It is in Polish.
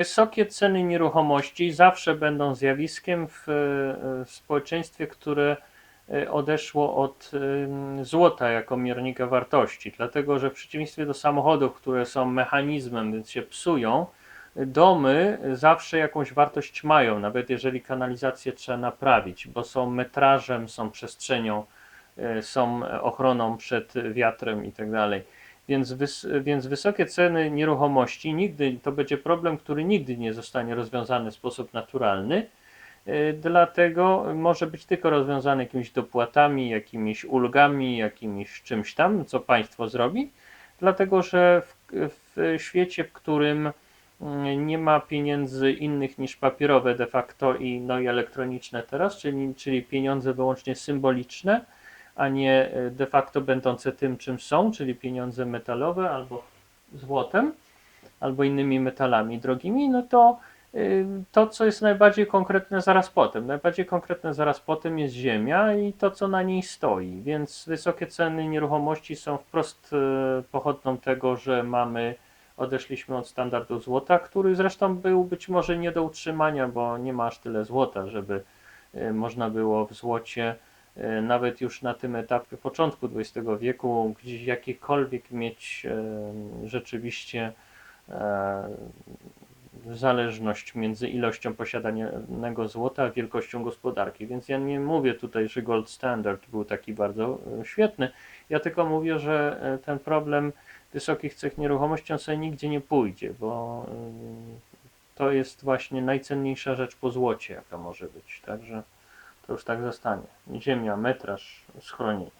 Wysokie ceny nieruchomości zawsze będą zjawiskiem w, w społeczeństwie, które e, odeszło od złota jako miernika wartości, dlatego że w przeciwieństwie do samochodów, które są mechanizmem, więc się psują, domy zawsze jakąś wartość mają, nawet jeżeli kanalizację trzeba naprawić, bo są metrażem, są przestrzenią, e, są ochroną przed wiatrem i tak. Więc, wys, więc wysokie ceny nieruchomości nigdy to będzie problem, który nigdy nie zostanie rozwiązany w sposób naturalny. e, Dlatego może być tylko rozwiązany jakimiś dopłatami, jakimiś ulgami, jakimiś czymś tam, co państwo zrobi. Dlatego, że w, w świecie, w którym mm, nie ma pieniędzy innych niż papierowe de facto i, no i elektroniczne teraz, czyli, czyli pieniądze wyłącznie symboliczne, a nie e, de facto będące tym, czym są, czyli pieniądze metalowe albo złotem, albo innymi metalami drogimi, no to y, to, co jest najbardziej konkretne zaraz potem. Najbardziej konkretne zaraz potem jest ziemia i to, co na niej stoi. Więc wysokie ceny nieruchomości są wprost e, pochodną tego, że mamy, odeszliśmy od standardu złota, który zresztą był być może nie do utrzymania, bo nie ma aż tyle złota, żeby e, można było w złocie nawet już na tym etapie początku XX wieku gdzieś jakiekolwiek mieć e, rzeczywiście e, zależność między ilością posiadanego złota a wielkością gospodarki. Więc ja nie mówię tutaj, że gold standard był taki bardzo e, świetny. Ja tylko mówię, że e, ten problem wysokich cech nieruchomości on sobie nigdzie nie pójdzie, bo e, to jest właśnie najcenniejsza rzecz po złocie, jaka może być. Także to już tak zostanie. Ziemia, metraż, schronienie.